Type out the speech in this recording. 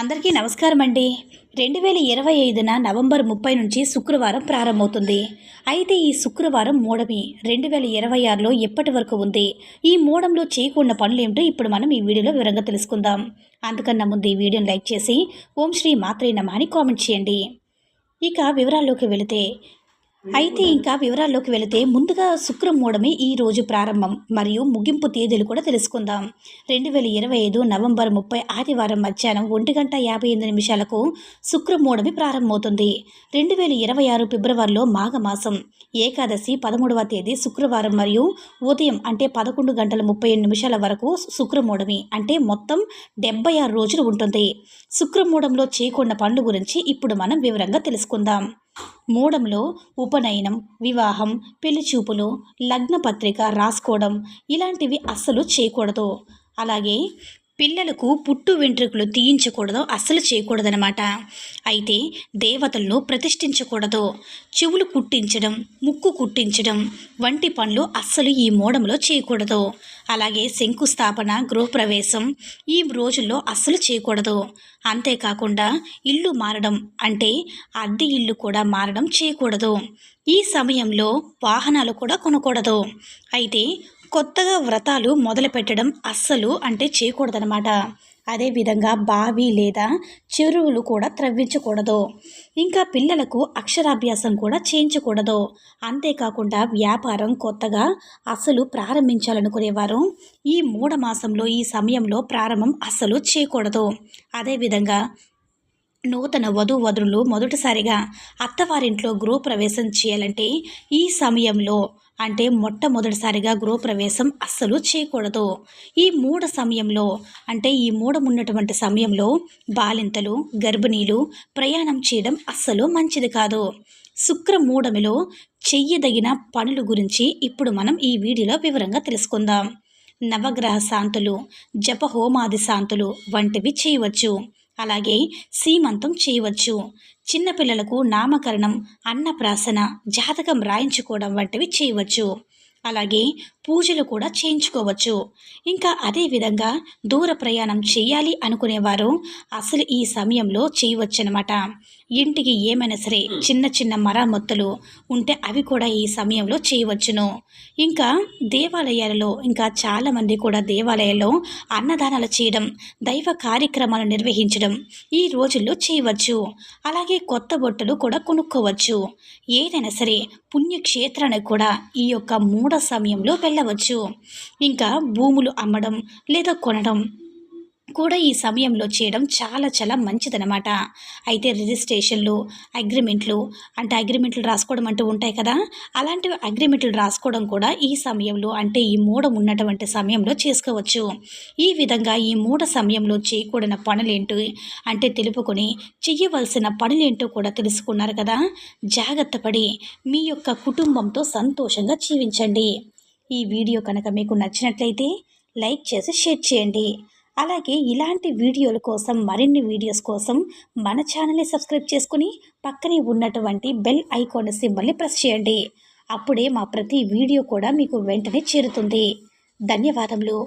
అందరికీ నమస్కారం అండి రెండు వేల ఇరవై ఐదున నవంబర్ ముప్పై నుంచి శుక్రవారం ప్రారంభమవుతుంది. అయితే ఈ శుక్రవారం మూడమి. రెండు వేల ఇరవై ఆరులో ఎప్పటి వరకు ఉంది? ఈ మూడంలో చేయకూడని పనులు ఏమిటో ఇప్పుడు మనం ఈ వీడియోలో వివరంగా తెలుసుకుందాం. అందుకన్నా ముందు ఈ వీడియోని లైక్ చేసి ఓం శ్రీ మాత్రే నమ అని కామెంట్ చేయండి. ఇక వివరాల్లోకి వెళితే అయితే ఇంకా వివరాల్లోకి వెళితే ముందుగా శుక్రమూడమి ఈ రోజు ప్రారంభం మరియు ముగింపు తేదీలు కూడా తెలుసుకుందాం. రెండు వేల ఇరవై ఐదు నవంబర్ ముప్పై ఆదివారం మధ్యాహ్నం ఒంటి గంట యాభై ఎనిమిది నిమిషాలకు శుక్రమూడమి ప్రారంభమవుతుంది. రెండు వేల ఇరవై ఆరు ఫిబ్రవరిలో మాఘమాసం. ఏకాదశి పదమూడవ తేదీ శుక్రవారం మరియు ఉదయం అంటే పదకొండు గంటల ముప్పై ఎనిమిది నిమిషాల వరకు శుక్రమూడమి అంటే మొత్తం డెబ్బై ఆరు రోజులు ఉంటుంది. శుక్రమూడంలో చేయకుండా పండు గురించి ఇప్పుడు మనం వివరంగా తెలుసుకుందాం. మూడంలో ఉపనయనం వివాహం పెళ్ళిచూపులు లగ్నపత్రిక రాసుకోవడం ఇలాంటివి అస్సలు చేయకూడదు. అలాగే పిల్లలకు పుట్టు వెంట్రుకలు తీయించకూడదు అస్సలు చేయకూడదనమాట అయితే దేవతలను ప్రతిష్ఠించకూడదు. చెవులు కుట్టించడం ముక్కు కుట్టించడం వంటి పనులు అస్సలు ఈ మూడంలో చేయకూడదు. అలాగే శంకుస్థాపన గృహప్రవేశం ఈ రోజుల్లో అస్సలు చేయకూడదు. అంతేకాకుండా ఇల్లు మారడం అంటే అద్దె ఇల్లు కూడా మారడం చేయకూడదు. ఈ సమయంలో వాహనాలు కూడా కొనకూడదు. అయితే కొత్తగా వ్రతాలు మొదలు పెట్టడం అస్సలు అంటే చేయకూడదనమాట అదేవిధంగా బావి లేదా చెరువులు కూడా త్రవ్వించకూడదు. ఇంకా పిల్లలకు అక్షరాభ్యాసం కూడా చేయించకూడదు. అంతేకాకుండా వ్యాపారం కొత్తగా అసలు ప్రారంభించాలనుకునేవారు. ఈ మూఢమాసంలో ఈ సమయంలో ప్రారంభం అస్సలు చేయకూడదు. అదేవిధంగా నూతన వధూవధులు మొదటిసారిగా అత్తవారింట్లో గృహప్రవేశం చేయాలంటే ఈ సమయంలో అంటే మొట్టమొదటిసారిగా గృహప్రవేశం అస్సలు చేయకూడదు. ఈ మూడ సమయంలో అంటే ఈ మూడం ఉన్నటువంటి సమయంలో బాలింతలు గర్భిణీలు ప్రయాణం చేయడం అస్సలు మంచిది కాదు. శుక్రమూడమిలో చెయ్యదగిన పనుల గురించి ఇప్పుడు మనం ఈ వీడియోలో వివరంగా తెలుసుకుందాం. నవగ్రహ శాంతులు జపహోమాది శాంతులు వంటివి చేయవచ్చు. అలాగే సీమంతం చేయవచ్చు. చిన్నపిల్లలకు నామకరణం అన్నప్రాసన జాతకం రాయించుకోవడం వంటివి చేయవచ్చు. అలాగే పూజలు కూడా చేయించుకోవచ్చు. ఇంకా అదేవిధంగా దూర ప్రయాణం చేయాలి అనుకునేవారు అసలు ఈ సమయంలో చేయవచ్చనమాట. ఇంటికి ఏమైనా సరే చిన్న చిన్న మరమ్మతులు ఉంటే అవి కూడా ఈ సమయంలో చేయవచ్చును. ఇంకా దేవాలయాలలో ఇంకా చాలామంది కూడా దేవాలయాల్లో అన్నదానాలు చేయడం దైవ కార్యక్రమాలు నిర్వహించడం ఈ రోజుల్లో చేయవచ్చు. అలాగే కొత్త బొట్టలు కూడా కొనుక్కోవచ్చు. ఏదైనా సరే పుణ్యక్షేత్రానికి కూడా ఈ యొక్క మూడ సమయంలో వెళ్ళవచ్చు. ఇంకా భూములు అమ్మడం లేదా కొనడం కూడా ఈ సమయంలో చేయడం చాలా చాలా మంచిదనమాట అయితే రిజిస్ట్రేషన్లు అగ్రిమెంట్లు అంటే అగ్రిమెంట్లు రాసుకోవడం అంటూ ఉంటాయి కదా అలాంటి అగ్రిమెంట్లు రాసుకోవడం కూడా ఈ సమయంలో అంటే ఈ మూడం ఉన్నటువంటి సమయంలో చేసుకోవచ్చు. ఈ విధంగా ఈ మూడ సమయంలో చేయకూడన పనులేంటి అంటే తెలుపుకొని చెయ్యవలసిన పనులేంటో కూడా తెలుసుకున్నారు కదా. జాగ్రత్త పడి మీ యొక్క కుటుంబంతో సంతోషంగా జీవించండి. ఈ వీడియో కనుక మీకు నచ్చినట్లయితే లైక్ చేసి షేర్ చేయండి. అలాగే ఇలాంటి వీడియోల కోసం మరిన్ని వీడియోస్ కోసం మన ఛానల్ని సబ్స్క్రైబ్ చేసుకుని పక్కనే ఉన్నటువంటి బెల్ ఐకాన్ సింబల్ని ప్రెస్ చేయండి. అప్పుడే మా ప్రతి వీడియో కూడా మీకు వెంటనే చేరుతుంది. ధన్యవాదములు.